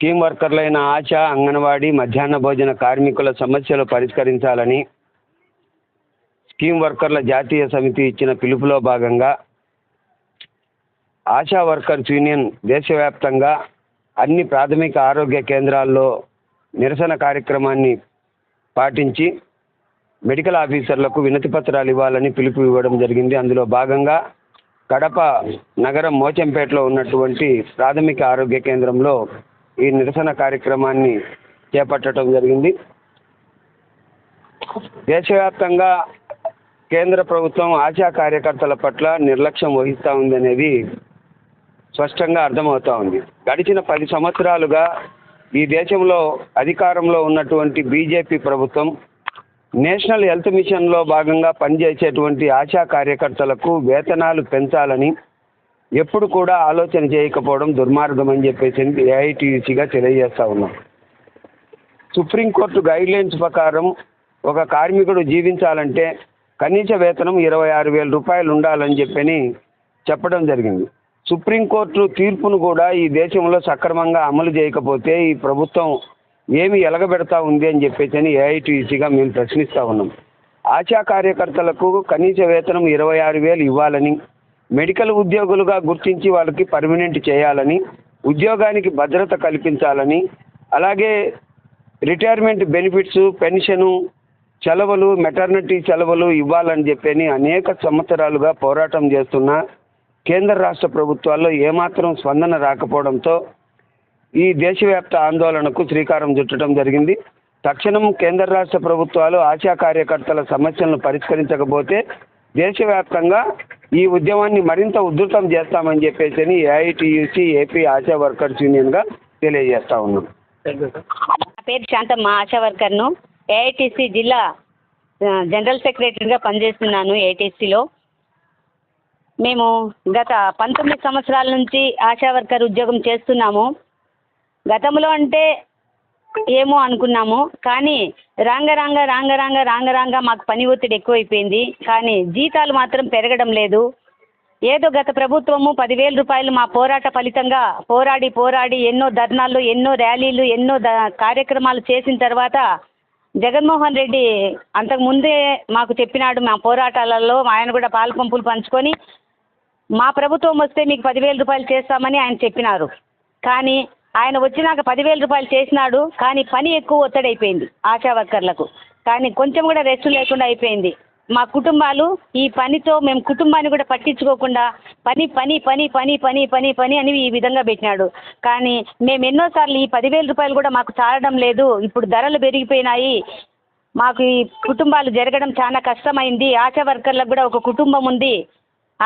Scheme వర్కర్లైన ASHA anganwadi మధ్యాహ్న భోజన కార్మికుల సమస్యలు పరిష్కరించాలని స్కీమ్ వర్కర్ల జాతీయ సమితి ఇచ్చిన పిలుపులో భాగంగా ఆశా వర్కర్స్ యూనియన్ దేశవ్యాప్తంగా అన్ని ప్రాథమిక ఆరోగ్య కేంద్రాల్లో నిరసన కార్యక్రమాన్ని పాటించి మెడికల్ ఆఫీసర్లకు వినతి పత్రాలు ఇవ్వాలని పిలుపు ఇవ్వడం జరిగింది. అందులో భాగంగా కడప నగరం మోచంపేటలో ఉన్నటువంటి ప్రాథమిక ఆరోగ్య కేంద్రంలో ఈ నిరసన కార్యక్రమాన్ని చేపట్టడం జరిగింది. దేశవ్యాప్తంగా కేంద్ర ప్రభుత్వం ఆశా కార్యకర్తల పట్ల నిర్లక్ష్యం వహిస్తూ ఉందనేది స్పష్టంగా అర్థమవుతా ఉంది. గడిచిన పది సంవత్సరాలుగా ఈ దేశంలో అధికారంలో ఉన్నటువంటి బీజేపీ ప్రభుత్వం నేషనల్ హెల్త్ మిషన్లో భాగంగా పనిచేసేటువంటి ఆశా కార్యకర్తలకు వేతనాలు పెంచాలని ఎప్పుడు కూడా ఆలోచన చేయకపోవడం దుర్మార్గం అని చెప్పేసి ఏఐటీసీగా తెలియజేస్తా ఉన్నాం. సుప్రీంకోర్టు గైడ్లైన్స్ ప్రకారం ఒక కార్మికుడు జీవించాలంటే కనీస వేతనం ఇరవై ఆరు వేల రూపాయలు ఉండాలని చెప్పని చెప్పడం జరిగింది. సుప్రీంకోర్టు తీర్పును కూడా ఈ దేశంలో సక్రమంగా అమలు చేయకపోతే ఈ ప్రభుత్వం ఏమి ఎలగబెడతా ఉంది అని చెప్పేసి ఏఐటీసీగా మేము ప్రశ్నిస్తూ ఉన్నాం. ఆశా కార్యకర్తలకు కనీస వేతనం ఇరవై ఆరు వేలు ఇవ్వాలని మెడికల్ ఉద్యోగులుగా గుర్తించి వాళ్ళకి పర్మినెంట్ చేయాలని ఉద్యోగానికి భద్రత కల్పించాలని అలాగే రిటైర్మెంట్ బెనిఫిట్స్ పెన్షను సెలవులు మెటర్నిటీ సెలవులు ఇవ్వాలని చెప్పని అనేక సంవత్సరాలుగా పోరాటం చేస్తున్న కేంద్ర రాష్ట్ర ప్రభుత్వాల్లో ఏమాత్రం స్పందన రాకపోవడంతో ఈ దేశవ్యాప్త ఆందోళనకు శ్రీకారం చుట్టడం జరిగింది. తక్షణం కేంద్ర రాష్ట్ర ప్రభుత్వాలు ఆశా కార్యకర్తల సమస్యలను పరిష్కరించకపోతే దేశవ్యాప్తంగా ఈ ఉద్యమాన్ని మరింత ఉధృతం చేస్తామని చెప్పేసి ఏఐటియుసి ఏపీ ఆశా వర్కర్స్ యూనియన్గా తెలియజేస్తా ఉన్నాం. నా పేరు శాంతమ్మ ఆశా వర్కర్ను. ఏఐటీసీ జిల్లా జనరల్ సెక్రటరీగా పనిచేస్తున్నాను ఏఐటీసీలో మేము గత పంతొమ్మిది సంవత్సరాల నుంచి ఆశా వర్కర్ ఉద్యోగం చేస్తున్నాము. గతంలో అంటే ఏమో అనుకున్నాము. కానీ రాంగ రాంగ రాంగ రాంగ రాంగ రాంగ మాకు పని ఒత్తిడి ఎక్కువైపోయింది. కానీ జీతాలు మాత్రం పెరగడం లేదు. ఏదో గత ప్రభుత్వము పదివేల రూపాయలు మా పోరాట ఫలితంగా పోరాడి పోరాడి ఎన్నో ధర్నాలు ఎన్నో ర్యాలీలు ఎన్నో ద కార్యక్రమాలు చేసిన తర్వాత జగన్మోహన్ రెడ్డి అంతకు ముందే మాకు చెప్పినాడు మా పోరాటాలలో ఆయన కూడా పాలు పంపులు పంచుకొని మా ప్రభుత్వం వస్తే మీకు పదివేల రూపాయలు చేస్తామని ఆయన చెప్పినారు. కానీ ఆయన వచ్చినాక పదివేల రూపాయలు చేసినాడు కానీ పని ఎక్కువ ఒత్తిడి అయిపోయింది ఆశా వర్కర్లకు. కానీ కొంచెం కూడా రెస్ట్ లేకుండా అయిపోయింది. మా కుటుంబాలు ఈ పనితో మేము కుటుంబాన్ని కూడా పట్టించుకోకుండా పని పని పని పని పని పని పని అని ఈ విధంగా పెట్టినాడు. కానీ మేము ఎన్నోసార్లు ఈ పదివేల రూపాయలు కూడా మాకు చాలడం లేదు ఇప్పుడు ధరలు పెరిగిపోయినాయి. మాకు ఈ కుటుంబాలు జరగడం చాలా కష్టమైంది. ఆశా వర్కర్లకు కూడా ఒక కుటుంబం ఉంది.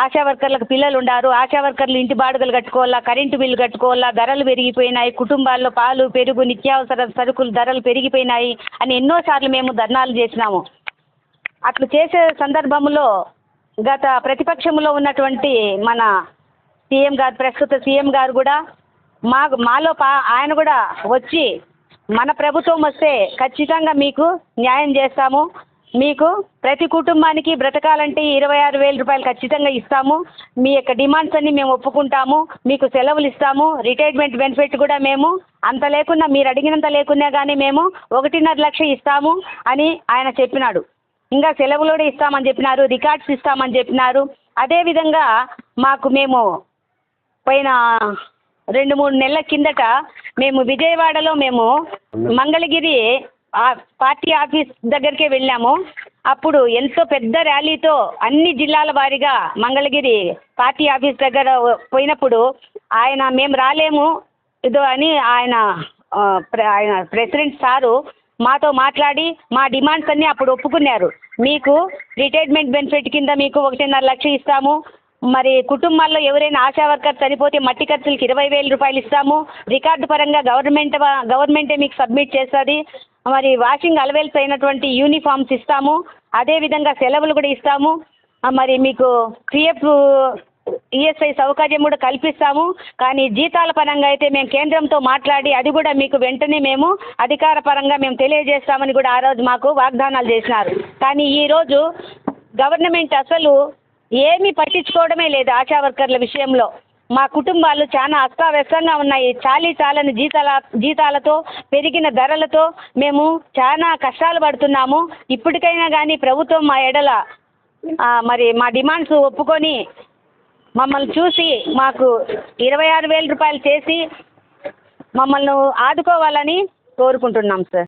ఆశా వర్కర్లకు పిల్లలు ఉన్నారు ఆశా వర్కర్లు ఇంటి బాడుగలు కట్టుకోవాలా కరెంటు బిల్లు కట్టుకోవాలా ధరలు పెరిగిపోయినాయి కుటుంబాల్లో పాలు పెరుగు నిత్యావసర సరుకులు ధరలు పెరిగిపోయినాయి అని ఎన్నోసార్లు మేము ధర్నాలు చేసినాము. అట్లా చేసే సందర్భంలో గత ప్రతిపక్షంలో ఉన్నటువంటి మన సీఎం గారు ప్రస్తుత సీఎం గారు కూడా మా మాలో పా ఆయన కూడా వచ్చి మన ప్రభుత్వం వస్తే ఖచ్చితంగా మీకు న్యాయం చేస్తాము. మీకు ప్రతి కుటుంబానికి బ్రతకాలంటే ఇరవై ఆరు వేల రూపాయలు ఖచ్చితంగా ఇస్తాము. మీ యొక్క డిమాండ్స్ అన్ని మేము ఒప్పుకుంటాము. మీకు సెలవులు ఇస్తాము. రిటైర్మెంట్ బెనిఫిట్ కూడా మేము అంత లేకున్నా మీరు అడిగినంత లేకున్నా కానీ మేము ఒకటిన్నర లక్ష ఇస్తాము అని ఆయన చెప్పినాడు. ఇంకా సెలవులు కూడా ఇస్తామని చెప్పినారు. రికార్డ్స్ ఇస్తామని చెప్పినారు. అదేవిధంగా మాకు మేము పోయిన రెండు మూడు నెలల కిందట మేము విజయవాడలో మేము మంగళగిరి పార్టీ ఆఫీస్ దగ్గరికే వెళ్ళాము. అప్పుడు ఎంతో పెద్ద ర్యాలీతో అన్ని జిల్లాల వారీగా మంగళగిరి పార్టీ ఆఫీస్ దగ్గర పోయినప్పుడు ఆయన మేము రాలేము ఇదో అని ఆయన ఆయన ప్రెసిడెంట్ సారు మాతో మాట్లాడి మా డిమాండ్స్ అన్నీ అప్పుడు ఒప్పుకున్నారు. మీకు రిటైర్మెంట్ బెనిఫిట్ కింద మీకు ఒకటిన్నర లక్ష ఇస్తాము. మరి కుటుంబాల్లో ఎవరైనా ఆశా వర్కర్ చనిపోతే మట్టి ఖర్చులకి ఇరవై వేల రూపాయలు ఇస్తాము. రికార్డు పరంగా గవర్నమెంట్ గవర్నమెంటే మీకు సబ్మిట్ చేస్తుంది. మరి వాషింగ్ అలవెల్స్ అయినటువంటి యూనిఫామ్స్ ఇస్తాము. అదేవిధంగా సెలవులు కూడా ఇస్తాము. మరి మీకు పిఎఫ్ ఈఎస్ఐ సౌకర్యం కూడా కల్పిస్తాము. కానీ జీతాల పరంగా అయితే మేము కేంద్రంతో మాట్లాడి అది కూడా మీకు వెంటనే మేము అధికార పరంగా మేము తెలియజేస్తామని కూడా ఆ రోజు మాకు వాగ్దానాలు చేసినారు. కానీ ఈరోజు గవర్నమెంట్ అసలు ఏమీ పట్టించుకోవడమే లేదు ఆశా వర్కర్ల విషయంలో. మా కుటుంబాలు చాలా అస్తావ్యస్తంగా ఉన్నాయి. చాలీ చాలని జీతాల జీతాలతో పెరిగిన ధరలతో మేము చాలా కష్టాలు పడుతున్నాము. ఇప్పటికైనా కానీ ప్రభుత్వం మా ఎడల మరి మా డిమాండ్స్ ఒప్పుకొని మమ్మల్ని చూసి మాకు ఇరవై ఆరు వేల రూపాయలు చేసి మమ్మల్ని ఆదుకోవాలని కోరుకుంటున్నాం సార్.